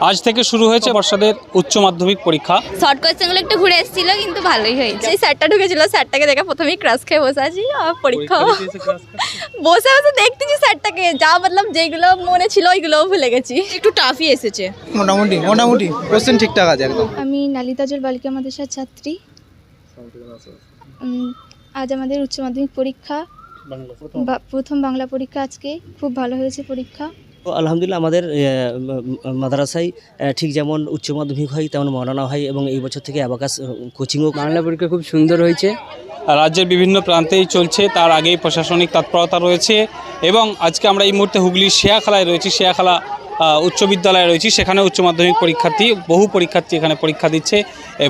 আজ থেকে শুরু হয়েছে বর্ষাদের উচ্চ মাধ্যমিক পরীক্ষা। শর্ট কোয়েশ্চেনগুলো একটু ঘুরে এসেছিল কিন্তু ভালোই হয়েছে। এই স্যারটা ঢুকেছিল স্যারটাকে দেখে প্রথমেই ক্রাশ খেয়ে বসে আছি। আর পরীক্ষা বসে বসে দেখতেছি স্যারটাকে যা মতলব যেগুলো মনে ছিল ওইগুলোও ভুলে গেছি। একটু টাফই এসেছে। মোটামুটি মোটামুটি। কোশ্চেন ঠিকঠাক আছে একদম। আমি নালিতাজল বালিকা মাদ্রাসার ছাত্রী। আজ আমাদের উচ্চ মাধ্যমিক পরীক্ষা। বা- প্রথম বাংলা পরীক্ষা আজকে। খুব ভালো হয়েছে পরীক্ষা। তো আলহামদুলিল্লাহ আমাদের মাদ্রাসায় ঠিক যেমন উচ্চ মাধ্যমিক হয় তেমন মরানা হয় এবং এই বছর থেকে অ্যাবাকাস কোচিংও বাংলা পরীক্ষা খুব সুন্দর হয়েছে। রাজ্যের বিভিন্ন প্রান্তেই চলছে তার আগেই প্রশাসনিক তৎপরতা রয়েছে এবং আজকে আমরা এই মুহূর্তে হুগলির শেয়াখালায় রয়েছি। শেয়াখালা উচ্চ বিদ্যালয়ে রয়েছি। সেখানে উচ্চ মাধ্যমিক পরীক্ষার্থী বহু পরীক্ষার্থী এখানে পরীক্ষা দিচ্ছে।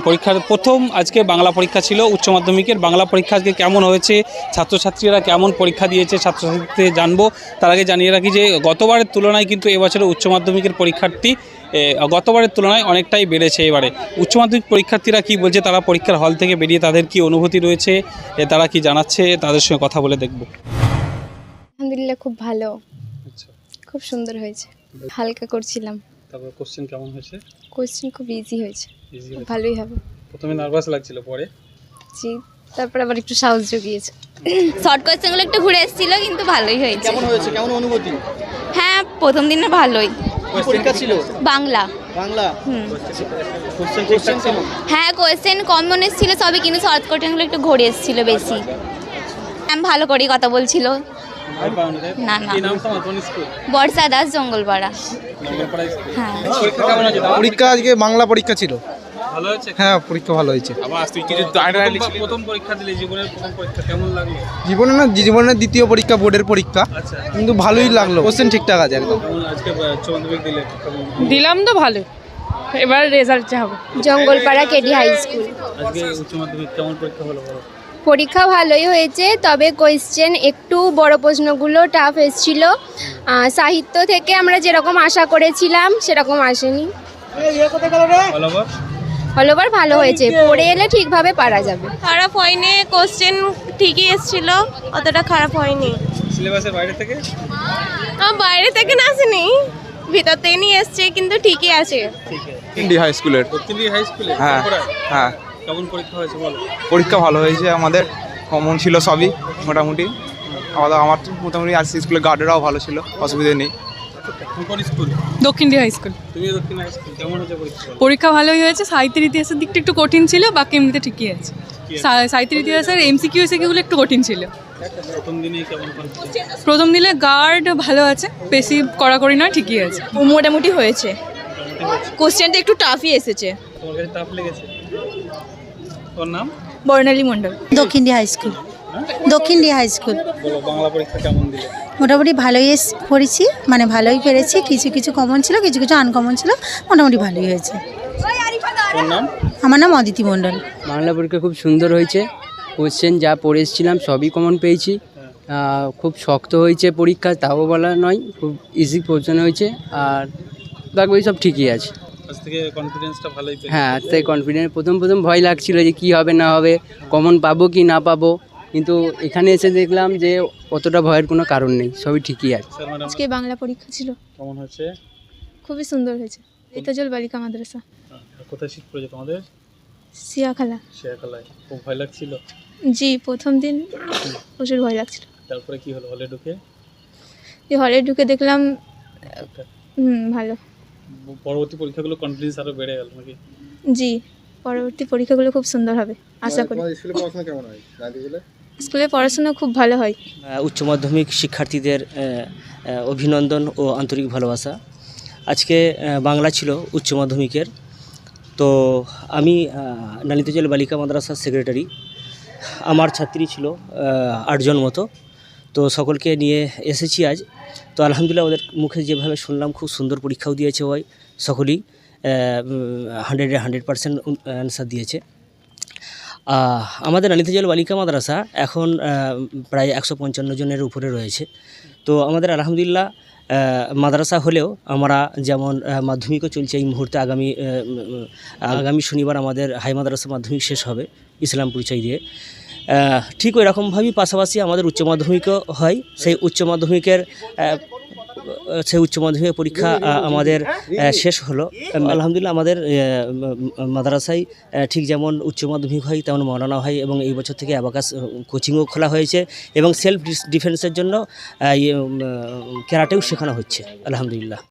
পরীক্ষার প্রথম আজকে বাংলা পরীক্ষা ছিল উচ্চ মাধ্যমিকের। বাংলা পরীক্ষা আজকে কেমন হয়েছে? ছাত্রছাত্রীরা কেমন পরীক্ষা দিয়েছে? ছাত্রছাত্রীদের জানব। তার আগে জানিয়ে রাখি যে গতবারের তুলনায় কিন্তু এবছরের উচ্চ মাধ্যমিকের পরীক্ষার্থী গতবারের তুলনায় অনেকটাই বেড়েছে এবারে। উচ্চ মাধ্যমিক পরীক্ষার্থীরা কি বলছে? তারা পরীক্ষার হল থেকে বেরিয়ে তাদের কি অনুভূতি রয়েছে? তারা কি জানাচ্ছে? তাদের সঙ্গে কথা বলে দেখব। আলহামদুলিল্লাহ খুব ভালো। খুব সুন্দর হয়েছে। হালকা করছিলাম। তারপর কোশ্চেন কেমন হয়েছে? কোয়েশ্চেন খুব ইজি হয়েছে। ভালোই হবে। প্রথমে নার্ভাস লাগছিল পরে? জি তারপর আবার একটু সাহস জুগিয়েছে। শর্ট কোয়েশ্চেনগুলো একটু ঘুরে এসেছিল কিন্তু ভালোই হয়েছে। কেমন হয়েছে? কেমন অনুভূতি? হ্যাঁ প্রথম দিনে ভালোই। পরীক্ষা ছিল? বাংলা। বাংলা? কোশ্চেন হ্যাঁ কোয়েশ্চেন কম মনে এসেছিল সবই কিন্তু শর্ট কোয়েশ্চেনগুলো একটু ঘুরে এসেছিল বেশি। ম্যাম ভালো করেই কথা বলছিল? না, না। বর্ষা দাস জঙ্গলপাড়া। হ্যাঁ। পরীক্ষা আজকে বাংলা পরীক্ষা ছিল। ভালো হয়েছে? হ্যাঁ পরীক্ষা ভালো হয়েছে। আবার তুই কিছু প্রথম পরীক্ষা দিলে জীবনের প্রথম পরীক্ষা কেমন লাগল? জীবনে না জীবনের দ্বিতীয় পরীক্ষা বোর্ডের পরীক্ষা। আচ্ছা। কিন্তু ভালোই লাগল। কোশ্চেন ঠিকঠাক আছে একদম। আজকে উচ্চ দিলে? দিলাম তো ভালো। এবার রেজাল্ট যা হবে। জঙ্গলপাড়া কেডি হাই স্কুল আজকে উচ্চ মাধ্যমিক কেমন পরীক্ষা হলো বলো? পরীক্ষা ভালোই হয়েছে তবে কোয়েশ্চেন একটু বড় প্রশ্নগুলো টাফ এসেছিল। সাহিত্য থেকে আমরা যেরকম আশা করেছিলাম সেরকম আসেনি। ভালো হলোবার ভালো হয়েছে পড়ে এলে ঠিকভাবে পারা যাবে। খারাপ হয়নি কোশ্চেন ঠিকই এসেছিল অতটা খারাপ হয়নি। সিলেবাসের বাইরে থেকে? বাইরে থেকে না আসেনি ভিতর থেকে নিয়ে এসছে কিন্তু ঠিকই আছে। ঠিক আছে। ইন্ডি হাই স্কুলের হাই স্কুলে হ্যাঁ হ্যাঁ। কেমন পরীক্ষা হয়েছে বলো? পরীক্ষা ভালো হয়েছে আমাদের কমন ছিল সবই মোটামুটি। আমাদের আমার তো মোটামুটি আর স্কুলের গার্ডেরাও ভালো ছিল অসুবিধা নেই। কোন স্কুল দক্ষিণ হাই স্কুল তুমি দক্ষিণ হাই স্কুল কেমন হয়েছে পরীক্ষা পরীক্ষা ভালোই হয়েছে সাহিত্যের ইতিহাসের দিকটা একটু কঠিন ছিল বাকি এমনিতে ঠিকই আছে। সাহিত্যের ইতিহাসের এমসিকিউ এসিকিউগুলো একটু কঠিন ছিল। প্রথম দিনে গার্ড ভালো আছে বেশি কড়াকড়ি না ঠিকই আছে। মোটামুটি হয়েছে। কোশ্চেনটা একটু টাফই এসেছে। টাফ লেগেছে? তোর নাম? Barnali Mondal. Dakshindi high school Dakshindi high school বলো বাংলা পরীক্ষা কেমন দিলে? মোটামুটি ভালোই এস পড়েছি মানে ভালোই পেরেছি। কিছু কিছু কমন ছিল কিছু কিছু আনকমন ছিল মোটামুটি ভালোই হয়েছে। আমার নাম অদিতি মণ্ডল। বাংলা পরীক্ষা খুব সুন্দর হয়েছে। কোশ্চেন যা পড়ে এসেছিলাম সবই কমন পেয়েছি। খুব শক্ত হয়েছে পরীক্ষা তাও বলা নয় খুব ইজি কোশ্চেন হয়েছে। আর বাকি সব ঠিকই আছে। আজ থেকে কনফিডেন্সটা ভালোই পেলে হ্যাঁ তাই কনফিডেন্ট প্রথম প্রথম ভয় লাগছিল যে কি হবে না হবে কমন পাবো কি না পাবো। কিন্তু এখানে এসে দেখলাম যে অতটা ভয়ের কোনো কারণ নেই সবই ঠিকই আছে। আজকে বাংলা পরীক্ষা ছিল। কেমন হয়েছে? খুবই সুন্দর হয়েছে। লিতাজল বালিকা মাদ্রাসা। কোথায় শীত পড়েছে তোমাদের? সিয়াখালা শেয়াখালায়। খুব ভয় লাগছিল? জি প্রথম দিন প্রচুর ভয় লাগছিল। তারপরে কি হলো? হলে ঢুকে? যে হলে ঢুকে দেখলাম ভালো। পরবর্তী পরীক্ষাগুলো কনফিডেন্স আরও বেড়ে গেল নাকি? জি পরবর্তী পরীক্ষাগুলো খুব সুন্দর হবে। আশা করি। স্কুলে পড়াশোনা কেমন হয়? স্কুলে পড়াশোনা খুব ভালো হয়। উচ্চ মাধ্যমিক শিক্ষার্থীদের অভিনন্দন ও আন্তরিক ভালোবাসা। আজকে বাংলা ছিল উচ্চ মাধ্যমিকের। তো আমি নালিতাজল বালিকা মাদ্রাসার সেক্রেটারি আমার ছাত্রী ছিল আটজন মতো। তো সকলকে নিয়ে এসেছি আজ। তো আলহামদুলিল্লাহ ওদের মুখে যেভাবে শুনলাম খুব সুন্দর পরীক্ষাও দিয়েছে ওই সকলেই হান্ড্রেডে হান্ড্রেড পার্সেন্ট অ্যান্সার দিয়েছে। আমাদের নালিতাজল বালিকা মাদ্রাসা এখন প্রায় একশো পঞ্চান্ন জনের উপরে রয়েছে। তো আমাদের আলহামদুলিল্লাহ মাদ্রাসা হলেও আমরা যেমন মাধ্যমিকও চলছে এই মুহূর্তে, আগামী আগামী শনিবার আমাদের হাই মাদ্রাসা মাধ্যমিক শেষ হবে ইসলাম পরিচয় দিয়ে। ঠিক ওই রকমভাবেই পাশাপাশি আমাদের উচ্চ মাধ্যমিকও হয়। সেই উচ্চ মাধ্যমিকের সেই উচ্চ মাধ্যমিক পরীক্ষা আমাদের শেষ হলো। আলহামদুলিল্লাহ আমাদের মাদ্রাসায় ঠিক যেমন উচ্চ মাধ্যমিক হয় তেমন মৌলানা হয় এবং এই বছর থেকে অ্যাবাকাস কোচিংও খোলা হয়েছে এবং সেলফ ডিফেন্সের জন্য ইয়ে, ক্যারাটেও শেখানো হচ্ছে আলহামদুলিল্লাহ।